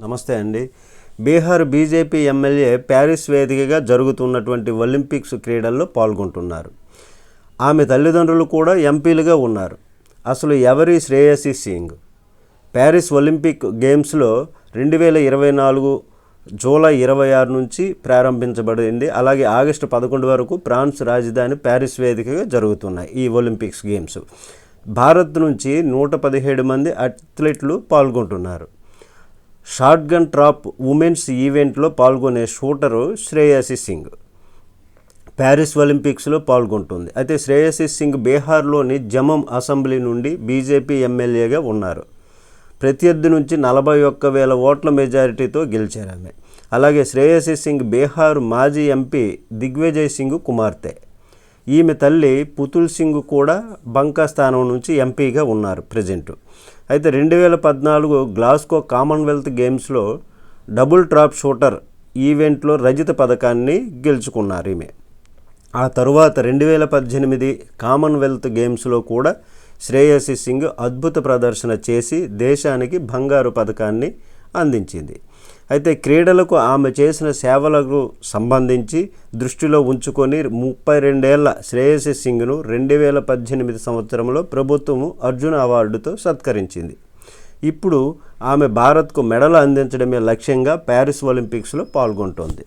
నమస్తే అండి. Bihar BJP MLA Paris వేదికగా జరుగుతున్నటువంటి ఒలింపిక్స్ క్రీడల్లో పాల్గొంటున్నారు. ఆమె తల్లిదండ్రులు కూడా ఎంపీలుగా ఉన్నారు. అసలు ఎవరి శ్రేయసి సింగ్? ప్యారిస్ ఒలింపిక్ గేమ్స్లో రెండు వేల ఇరవై నాలుగు జూలై ఇరవై ఆరు నుంచి ప్రారంభించబడింది. అలాగే ఆగస్టు పదకొండు వరకు ఫ్రాన్స్ రాజధాని ప్యారిస్ వేదికగా జరుగుతున్నాయి ఈ ఒలింపిక్స్ గేమ్స్. భారత్ నుంచి నూట పదిహేడు మంది అథ్లెట్లు పాల్గొంటున్నారు. షాట్గన్ ట్రాప్ ఉమెన్స్ ఈవెంట్లో పాల్గొనే షూటరు శ్రేయసి సింగ్. ప్యారిస్ ఒలింపిక్స్లో పాల్గొంటుంది. అయితే శ్రేయసి సింగ్ బీహార్లోని జమం అసెంబ్లీ నుండి బీజేపీ ఎమ్మెల్యేగా ఉన్నారు. ప్రత్యర్థి నుంచి నలభై ఒక్క వేల ఓట్ల మెజారిటీతో గెలిచారు ఆమె. అలాగే శ్రేయసి సింగ్ బీహార్ మాజీ ఎంపీ దిగ్విజయ్ సింగ్ కుమార్తె. ఈమె తల్లి పుతుల్ సింగ్ కూడా బంకా స్థానం నుంచి ఎంపీగా ఉన్నారు ప్రజెంట్. అయితే రెండు వేల పద్నాలుగు గ్లాస్కో కామన్వెల్త్ గేమ్స్లో డబుల్ ట్రాప్ షూటర్ ఈవెంట్లో రజిత పథకాన్ని గెలుచుకున్నారు ఈమె. ఆ తరువాత రెండు వేల పద్దెనిమిది కామన్వెల్త్ గేమ్స్లో కూడా శ్రేయసి సింగ్ అద్భుత ప్రదర్శన చేసి దేశానికి బంగారు పథకాన్ని అందించింది. అయితే క్రీడలకు ఆమె చేసిన సేవలకు సంబంధించి దృష్టిలో ఉంచుకొని ముప్పై రెండేళ్ళ శ్రేయసి సింగ్ను రెండు వేల పద్దెనిమిది సంవత్సరంలో ప్రభుత్వము అర్జున అవార్డుతో సత్కరించింది. ఇప్పుడు ఆమె భారత్కు మెడలు అందించడమే లక్ష్యంగా ప్యారిస్ ఒలింపిక్స్లో పాల్గొంటోంది.